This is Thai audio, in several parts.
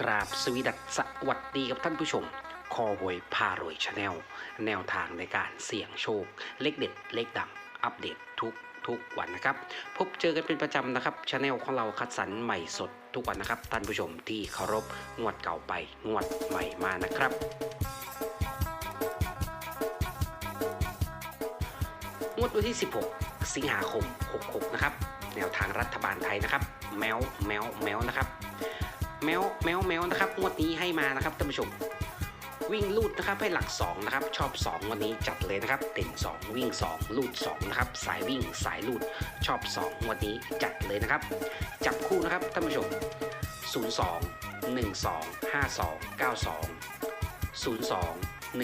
กราบสวีดัสสวัสดีกับท่านผู้ชม คอหวยพารวยชาแนลแนวทางในการเสี่ยงโชค เลขเด็ด เลขดัง อัปเดตทุกทุกวันนะครับ พบเจอกันเป็นประจำนะครับชาแนลของเราคัดสรรใหม่สดทุกวันนะครับ ท่านผู้ชมที่เคารพงวดเก่าไปงวดใหม่มานะครับงวดวันที่ 16 สิงหาคม 66 นะครับ แนวทางรัฐบาลไทยนะครับ แมวแมวแมวนะครับ แมวแมวแมวนะครับงวดนี้ให้มานะครับท่านผู้ชม วิ่งลูดนะครับให้หลัก 2 นะครับ ชอบ 2 วันนี้จัดเลยนะครับเด่น2 วิ่ง 2 ลูด2นะครับสายวิ่งสายลูดชอบ 2 วันนี้จัดเลยนะครับ จับคู่นะครับท่านผู้ชม 02 12 52 92 02 12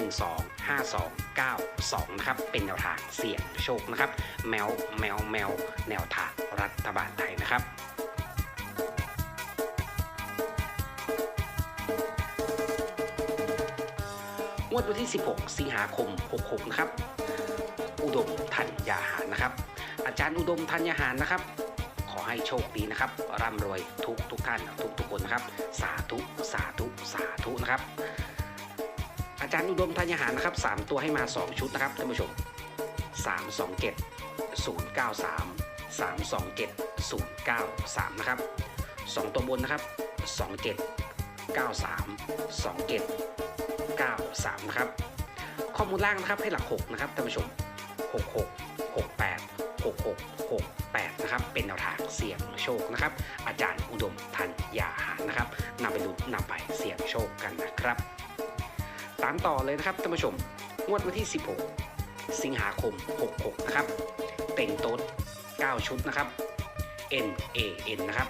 52 92 นะครับ เป็นแนวทางเสี่ยงโชคนะครับ แมว แมว แมว แนวทางรัฐบาลไทยนะครับ งวดวันที่ 16 สิงหาคม 66 นะครับ อุดมธัญญาหารนะครับ อาจารย์อุดมธัญญาหารนะครับ ขอให้โชคดีนะครับ ร่ำรวยทุกทุกท่านทุกทุกคนนะครับ สาธุ สาธุ สาธุนะครับ อาจารย์อุดมธัญญาหารนะครับ 3 ตัวให้มา 2 ชุดนะครับท่านผู้ชม 327 093 327 093 นะครับ 2 ตัวบนนะครับ 27 93 27 3 ครับ ข้อมูลล่างนะครับให้หลัก 6 นะครับท่านผู้ชม 66 68 66 68 นะครับ เป็นแนวทางเสี่ยงโชคนะครับ อาจารย์อุดมธัญญาหารนะครับนำไปลุ้นำไปเสี่ยงโชคกันนะครับ ตามต่อเลยนะครับท่านผู้ชม งวดวันที่ 16 สิงหาคม 66 นะครับ เต่งโต๊ด 9 ชุดนะครับ N A N นะครับ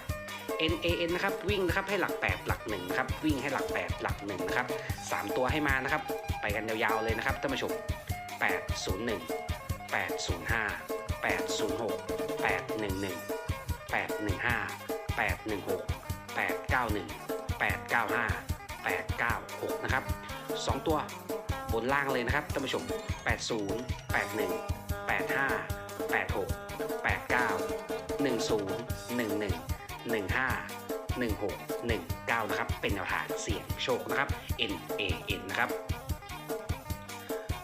N A N นะครับวิ่งนะครับให้หลัก 8 หลัก1ครับวิ่งให้หลัก 8 หลัก1นะครับ3ตัวให้มานะครับ ไปกันยาวๆเลยนะครับท่านผู้ชม801 805 806 811 815 816 891 895 896 นะครับ 2 ตัวบนล่างเลยนะครับท่านผู้ชม 80 81 85 86 89 10 11 1619 นะครับ เป็นแนวทางเสี่ยงโชคนะครับ N A N นะครับ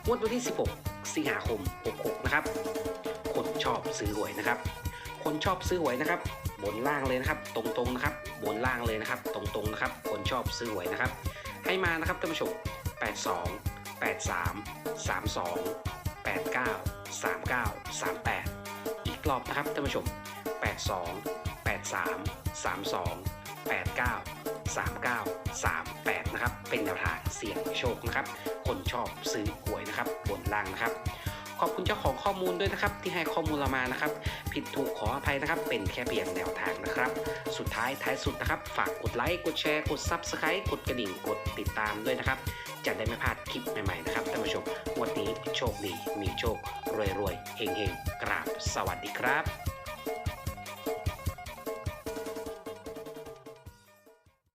งวดวันที่ 16 สิงหาคม 66 นะครับ คนชอบซื้อหวยนะครับ คนชอบซื้อหวยนะครับ บนล่างเลยนะครับ ตรงๆนะครับ บนล่างเลยนะครับ ตรงๆนะครับ คนชอบซื้อหวยนะครับ ให้มานะครับท่านผู้ชม 82 83 32 89 39 38 อีกรอบนะครับท่านผู้ชม 82 83 32 89 39 38 นะครับ เป็นแนวทางเสี่ยงโชคนะครับ คนชอบซื้อหวยนะครับบนล่างนะครับ ขอบคุณเจ้าของข้อมูลด้วยนะครับ ที่ให้ข้อมูลเรามานะครับ ผิดถูกขออภัยนะครับ เป็นแค่เพียงแนวทางนะครับ สุดท้ายท้ายสุดนะครับ ฝากกดไลค์ กดแชร์ กด Subscribe กดกระดิ่ง กดติดตามด้วยนะครับ จะได้ไม่พลาดคลิปใหม่ๆนะครับท่านผู้ชมวันนี้โชคดี มีโชค รวยๆเฮงๆกราบ สวัสดีครับ